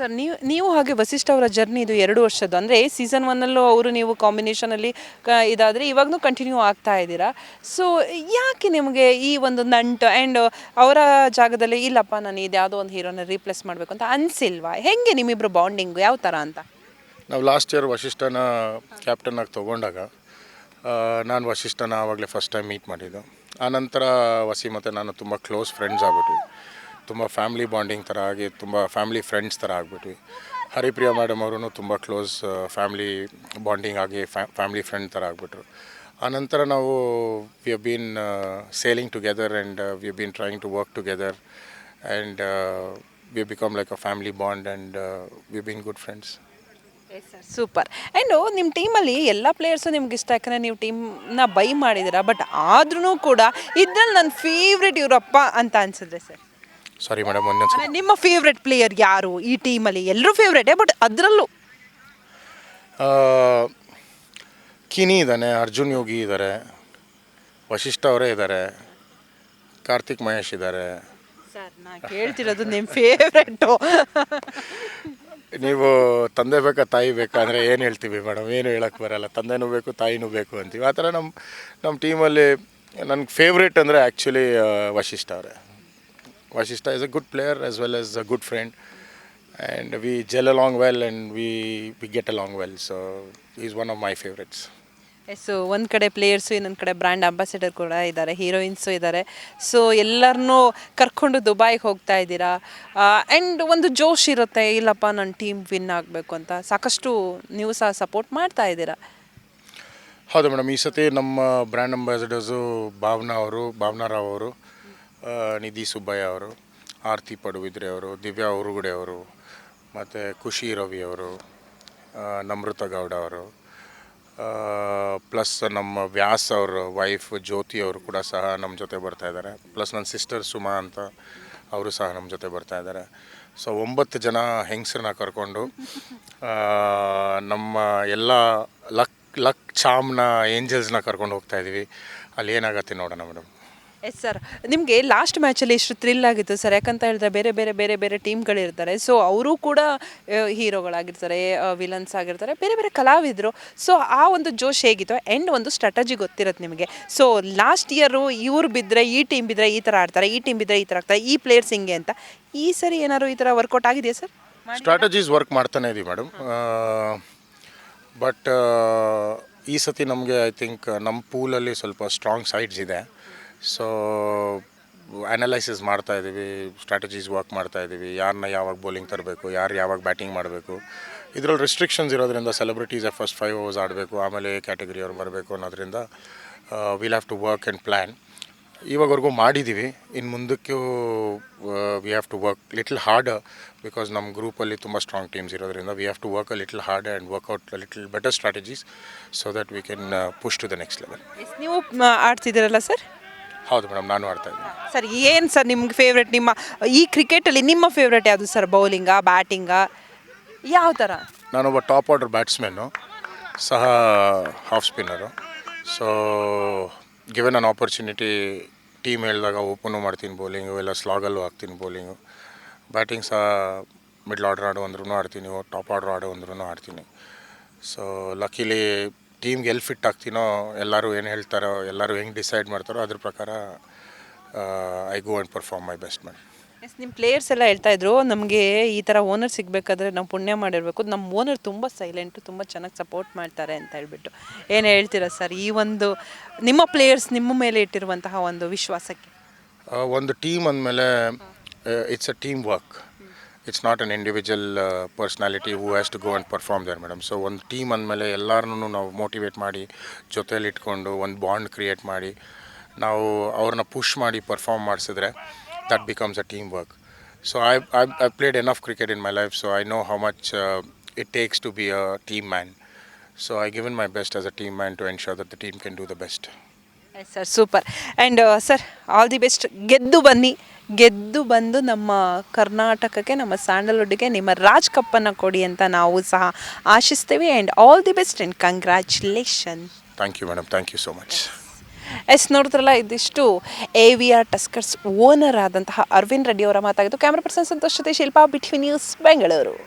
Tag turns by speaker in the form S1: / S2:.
S1: Sir, ನೀವು ನೀವು ಹಾಗೆ ವಸಿಷ್ಠ ಅವರ ಜರ್ನಿ ಇದು ಎರಡು ವರ್ಷದ್ದು. ಅಂದರೆ ಸೀಸನ್ ಒನ್ನಲ್ಲೂ ಅವರು ನೀವು ಕಾಂಬಿನೇಷನಲ್ಲಿ ಕ, ಇದಾದರೆ ಇವಾಗಲೂ ಕಂಟಿನ್ಯೂ ಆಗ್ತಾ ಇದ್ದೀರಾ. ಸೊ ಯಾಕೆ ನಿಮಗೆ ಈ ಒಂದು ನಂಟು ಆ್ಯಂಡ್ ಅವರ ಜಾಗದಲ್ಲಿ, ಇಲ್ಲಪ್ಪ, ನಾನು ಇದು ಯಾವುದೋ ಒಂದು ಹೀರೋನ ರೀಪ್ಲೇಸ್ ಮಾಡಬೇಕು ಅಂತ ಅನಿಸಿಲ್ವಾ? ಹೆಂಗೆ ನಿಮ್ಮಿಬ್ಬರು ಬಾಂಡಿಂಗು ಯಾವ ಥರ ಅಂತ?
S2: ನಾವು ಲಾಸ್ಟ್ ಇಯರ್ ವಶಿಷ್ಠನ ಕ್ಯಾಪ್ಟನ್ ಆಗಿ ತೊಗೊಂಡಾಗ ನಾನು ವಶಿಷ್ಠನ ಆವಾಗಲೇ ಫಸ್ಟ್ ಟೈಮ್ ಮೀಟ್ ಮಾಡಿದ್ದು. ಆನಂತರ ವಸಿ ಮತ್ತು ನಾನು ತುಂಬ ಕ್ಲೋಸ್ ಫ್ರೆಂಡ್ಸ್ ಆಗ್ಬಿಟ್ವಿ. ತುಂಬ ಫ್ಯಾಮ್ಲಿ ಬಾಂಡಿಂಗ್ ಥರ ಆಗಿ ತುಂಬ ಫ್ಯಾಮ್ಲಿ ಫ್ರೆಂಡ್ಸ್ ಥರ ಆಗಿಬಿಟ್ವಿ. ಹರಿಪ್ರಿಯಾ ಮೇಡಮ್ ಅವರು ತುಂಬ ಕ್ಲೋಸ್ ಫ್ಯಾಮ್ಲಿ ಬಾಂಡಿಂಗ್ ಆಗಿ ಫ್ಯಾಮ್ಲಿ ಫ್ರೆಂಡ್ ಥರ ಆಗಿಬಿಟ್ರು. ಆನಂತರ ನಾವು we been sailing together and we have been trying to work together and we become like a family bond and we been good friends
S1: super and ನಿಮ್ಮ ಟೀಮಲ್ಲಿ ಎಲ್ಲ players ನಿಮ್ಗೆ ಇಷ್ಟ, ಯಾಕಂದರೆ ನೀವು ಟೀಮ್ನ ಬೈ ಮಾಡಿದ್ದೀರಾ ಬಟ್ ಆದ್ರೂ ಕೂಡ ಇದ್ರಲ್ಲಿ ನನ್ನ ಫೇವ್ರೆಟ್ ಇವರಪ್ಪ ಅಂತ ಅನ್ಸಿದ್ರೆ ಸರ್
S2: ಸಾರಿ ಮೇಡಮ್ ಒಂದೊಂದು
S1: ಅಂದ್ರೆ ನಿಮ್ಮ ಫೇವ್ರೆಟ್ ಪ್ಲೇಯರ್ ಯಾರು ಈ ಟೀಮಲ್ಲಿ ಎಲ್ಲರೂ ಫೇವ್ರೆಟೇ ಬಟ್ ಅದರಲ್ಲೂ.
S2: ಕಿನಿ ಇದ್ದಾನೆ ಅರ್ಜುನ್ ಯೋಗಿ ಇದ್ದಾರೆ ವಶಿಷ್ಠ ಅವರೇ ಇದ್ದಾರೆ ಕಾರ್ತಿಕ್ ಮಹೇಶ್ ಇದ್ದಾರೆ.
S1: ಸರ್ ನಾ ಕೇಳ್ತಿರೋದು ನಿಮ್ಮ ಫೇವ್ರೆಟು
S2: ನೀವು ತಂದೆ ಬೇಕಾ ತಾಯಿ ಬೇಕಾ ಅಂದರೆ ಏನು ಹೇಳ್ತೀವಿ ಮೇಡಮ್ ಏನು ಹೇಳಕ್ಕೆ ಬರಲ್ಲ. ತಂದೆನೂ ಬೇಕು ತಾಯಿನೂ ಬೇಕು ಅಂತೀವಿ. ಆ ಥರ ನಮ್ಮ ನಮ್ಮ ಟೀಮಲ್ಲಿ ನನಗೆ ಫೇವ್ರೇಟ್ ಅಂದರೆ ಆ್ಯಕ್ಚುಲಿ ವಶಿಷ್ಠ ಅವರೇ. Vashishta is a good player as well as a good friend and we gel along well and we we get along well so is one of my favourites
S1: yes ಒಂದು ಕಡೆ players ಇನ್ನೊಂದು ಕಡೆ brand ambassador ಕೂಡ ಇದ್ದಾರೆ heroines ಇದ್ದಾರೆ. So ಎಲ್ಲರನ್ನೂ ಕರ್ಕೊಂಡು ದುಬೈಗೆ ಹೋಗ್ತಾ ಇದ್ದೀರಾ? ಆ್ಯಂಡ್ ಒಂದು ಜೋಶ್ ಇರುತ್ತೆ ಇಲ್ಲಪ್ಪ ನನ್ನ ಟೀಮ್ ವಿನ್ ಆಗಬೇಕು ಅಂತ. ಸಾಕಷ್ಟು ನೀವು ಸಹ ಸಪೋರ್ಟ್ ಮಾಡ್ತಾ ಇದ್ದೀರಾ?
S2: ಹೌದು ಮೇಡಮ್ ಈ ಸತಿ ನಮ್ಮ ಬ್ರ್ಯಾಂಡ್ ಅಂಬಾಸಿಡರ್ಸು ಭಾವನಾ ಅವರು ಭಾವನಾ ರಾವ್ ಅವರು ನಿಧಿ ಸುಬ್ಬಯ್ಯ ಅವರು, ಆರತಿ ಪಡುಬಿದ್ರೆ ಅವರು, ದಿವ್ಯಾ ಉರುಗುಡೆ ಅವರು, ಮತ್ತು ಖುಷಿ ರವಿ ಅವರು ನಮೃತ ಗೌಡ ಅವರು ಪ್ಲಸ್ ನಮ್ಮ ವ್ಯಾಸ್ ಅವರು ವೈಫ್ ಜ್ಯೋತಿ ಅವರು ಕೂಡ ಸಹ ನಮ್ಮ ಜೊತೆ ಬರ್ತಾ ಇದ್ದಾರೆ. ಪ್ಲಸ್ ನನ್ನ ಸಿಸ್ಟರ್ ಸುಮಾ ಅಂತ ಅವರು ಸಹ ನಮ್ಮ ಜೊತೆ ಬರ್ತಾ ಇದ್ದಾರೆ. ಸೊ ಒಂಬತ್ತು ಜನ ಹೆಂಗಸ್ರನ್ನ ಕರ್ಕೊಂಡು ನಮ್ಮ ಎಲ್ಲ ಲಕ್ ಲಕ್ ಚಾಮ್ನ ಏಂಜಲ್ಸ್ನ ಕರ್ಕೊಂಡು ಹೋಗ್ತಾ ಅಲ್ಲಿ ಏನಾಗತ್ತೆ ನೋಡೋಣ ಮೇಡಮ್
S1: ಎಸ್ ಸರ್ ನಿಮಗೆ ಲಾಸ್ಟ್ ಮ್ಯಾಚಲ್ಲಿ ಎಷ್ಟು ಥ್ರಿಲ್ ಆಗಿತ್ತು ಸರ್ ಯಾಕಂತ ಹೇಳಿದ್ರೆ ಬೇರೆ ಬೇರೆ ಬೇರೆ ಬೇರೆ ಟೀಮ್ಗಳಿರ್ತಾರೆ ಸೊ ಅವರು ಕೂಡ ಹೀರೋಗಳಾಗಿರ್ತಾರೆ ವಿಲನ್ಸ್ ಆಗಿರ್ತಾರೆ ಬೇರೆ ಬೇರೆ ಕಲಾವಿದರು. ಸೊ ಆ ಒಂದು ಜೋಶ್ ಹೇಗಿತ್ತು? ಎಂಡ್ ಒಂದು ಸ್ಟ್ರಾಟಜಿ ಗೊತ್ತಿರುತ್ತೆ ನಿಮಗೆ. ಸೊ ಲಾಸ್ಟ್ ಇಯರು ಇವ್ರು ಬಿದ್ದರೆ ಈ ಟೀಮ್ ಬಿದ್ದರೆ ಈ ಥರ ಆಡ್ತಾರೆ ಈ ಟೀಮ್ ಬಿದ್ದರೆ ಈ ಥರ ಆಗ್ತಾರೆ ಈ ಪ್ಲೇಯರ್ಸ್ ಹಿಂಗೆ ಅಂತ. ಈ ಸರಿ ಏನಾದ್ರು ಈ ಥರ ವರ್ಕೌಟ್ ಆಗಿದೆಯಾ ಸರ್
S2: ಸ್ಟ್ರಾಟಜೀಸ್ ವರ್ಕ್ ಮಾಡ್ತಾನೆ ಇದೀವಿ ಮೇಡಮ್ ಬಟ್ ಈ ಸತಿ ನಮಗೆ ಐ ಥಿಂಕ್ ನಮ್ಮ ಪೂಲಲ್ಲಿ ಸ್ವಲ್ಪ ಸ್ಟ್ರಾಂಗ್ ಸೈಡ್ಸ್ ಇದೆ. ಸೊ ಅನಲೈಸಿಸ್ ಮಾಡ್ತಾ ಇದ್ದೀವಿ ಸ್ಟ್ರಾಟಜೀಸ್ ವರ್ಕ್ ಮಾಡ್ತಾ ಇದ್ದೀವಿ ಯಾರನ್ನ ಯಾವಾಗ ಬೌಲಿಂಗ್ ತರಬೇಕು, ಯಾರು ಯಾವಾಗ ಬ್ಯಾಟಿಂಗ್ ಮಾಡಬೇಕು. ಇದರಲ್ಲಿ ರೆಸ್ಟ್ರಿಕ್ಷನ್ಸ್ ಇರೋದ್ರಿಂದ ಸೆಲೆಬ್ರಿಟೀಸ್ ಫಸ್ಟ್ ಫೈವ್ ಓವರ್ಸ್ ಆಡಬೇಕು, ಆಮೇಲೆ ಕ್ಯಾಟಗರಿ ಅವ್ರು ಬರಬೇಕು ಅನ್ನೋದ್ರಿಂದ will have to work and plan ಇವಾಗವರೆಗೂ ಮಾಡಿದ್ದೀವಿ ಇನ್ನು ಮುಂದಕ್ಕೂ we have to work little hard because ನಮ್ಮ ಗ್ರೂಪಲ್ಲಿ ತುಂಬ ಸ್ಟ್ರಾಂಗ್ ಟೀಮ್ಸ್ ಇರೋದ್ರಿಂದ we have to work a little hard and work out little better strategies so that we can push to the next level
S1: ನೀವು ಆಡ್ತಿದ್ದೀರಲ್ಲ sir?
S2: ಹೌದು madam ನಾನು ಆಡ್ತಾ ಇದ್ದೀನಿ.
S1: ಸರ್ ಏನು ಸರ್ ನಿಮ್ಗೆ ಫೇವ್ರೆಟ್ ನಿಮ್ಮ ಈ ಕ್ರಿಕೆಟಲ್ಲಿ ನಿಮ್ಮ ಫೇವ್ರೆಟ್ ಯಾವುದು ಸರ್? ಬೌಲಿಂಗಾ ಬ್ಯಾಟಿಂಗಾ ಯಾವ ಥರ
S2: ನಾನೊಬ್ಬ ಟಾಪ್ ಆರ್ಡರ್ ಬ್ಯಾಟ್ಸ್ಮನ್ನು ಸಹ half spinner so given an opportunity team ಹೇಳಿದಾಗ ಓಪನು ಮಾಡ್ತೀನಿ ಬೌಲಿಂಗು ಇಲ್ಲ ಸ್ಲಾಗಲ್ಲೂ ಹಾಕ್ತೀನಿ ಬೌಲಿಂಗು ಬ್ಯಾಟಿಂಗ್ ಸಹ ಮಿಡ್ಲ್ ಆರ್ಡರ್ ಆಡು ಅಂದ್ರೂ ಆಡ್ತೀನಿ ಟಾಪ್ ಆರ್ಡರ್ ಆಡು ಅಂದ್ರೂ ಆಡ್ತೀನಿ. ಸೊ ಲಕ್ಕಿಲಿ ಟೀಮ್ಗೆ ಎಲ್ಲಿ ಫಿಟ್ ಆಗ್ತೀನೋ ಎಲ್ಲರೂ ಏನು ಹೇಳ್ತಾರೋ ಎಲ್ಲರೂ ಹೆಂಗೆ ಡಿಸೈಡ್ ಮಾಡ್ತಾರೋ ಅದ್ರ ಪ್ರಕಾರ I go and perform my best man
S1: yes ನಿಮ್ಮ ಪ್ಲೇಯರ್ಸ್ ಎಲ್ಲ ಹೇಳ್ತಾ ಇದ್ರು ನಮಗೆ ಈ ಥರ ಓನರ್ ಸಿಗಬೇಕಾದ್ರೆ ನಾವು ಪುಣ್ಯ ಮಾಡಿರಬೇಕು. ನಮ್ಮ ಓನರ್ ತುಂಬ ಸೈಲೆಂಟು ತುಂಬ ಚೆನ್ನಾಗಿ ಸಪೋರ್ಟ್ ಮಾಡ್ತಾರೆ ಅಂತ ಹೇಳ್ಬಿಟ್ಟು. ಏನು ಹೇಳ್ತೀರಾ ಸರ್ ಈ ಒಂದು ನಿಮ್ಮ ಪ್ಲೇಯರ್ಸ್ ನಿಮ್ಮ ಮೇಲೆ ಇಟ್ಟಿರುವಂತಹ ಒಂದು ವಿಶ್ವಾಸಕ್ಕೆ?
S2: ಒಂದು ಟೀಮ್ ಅಂದಮೇಲೆ it's a team work it's not an individual personality who has to go and perform there madam so ಒಂದು ಟೀಮ್ ಅಂದಮೇಲೆ ಎಲ್ಲರನ್ನೂ ನಾವು ಮೋಟಿವೇಟ್ ಮಾಡಿ, ಜೊತೇಲಿ ಇಟ್ಕೊಂಡು ಒಂದು ಬಾಂಡ್ ಕ್ರಿಯೇಟ್ ಮಾಡಿ, ನಾವು ಅವ್ರನ್ನ ಪುಷ್ ಮಾಡಿ ಪರ್ಫಾರ್ಮ್ ಮಾಡಿಸಿದ್ರೆ that becomes a team work so I I I played enough of cricket in my life so I know how much it takes to be a team man so I given my best as a team man to ensure that the team can do the best
S1: sir super and sir all the best ಗೆದ್ದು ಬನ್ನಿ. ಗೆದ್ದು ಬಂದು ನಮ್ಮ ಕರ್ನಾಟಕಕ್ಕೆ ನಮ್ಮ ಸ್ಯಾಂಡಲ್ವುಡ್ಗೆ ನಿಮ್ಮ ರಾಜ್ ಕಪ್ಪನ್ನು ಕೊಡಿ ಅಂತ ನಾವು ಸಹ ಆಶಿಸ್ತೇವೆ. And all the best and congratulation
S2: thank you madam thank you so much
S1: yes ನೋಡಿದ್ರಲ್ಲ ಇದಿಷ್ಟು A V R Tuskers owner ಆದಂತಹ ಅರವಿಂದ್ ರೆಡ್ಡಿ ಅವರ ಮಾತಾಗಿದ್ದು. ಕ್ಯಾಮ್ರಾ ಪರ್ಸನ್ ಸಂತೋಷ್ ಜೊತೆ ಶಿಲ್ಪಾ ಬಿಟ್ವಿ ನ್ಯೂಸ್ ಬೆಂಗಳೂರು.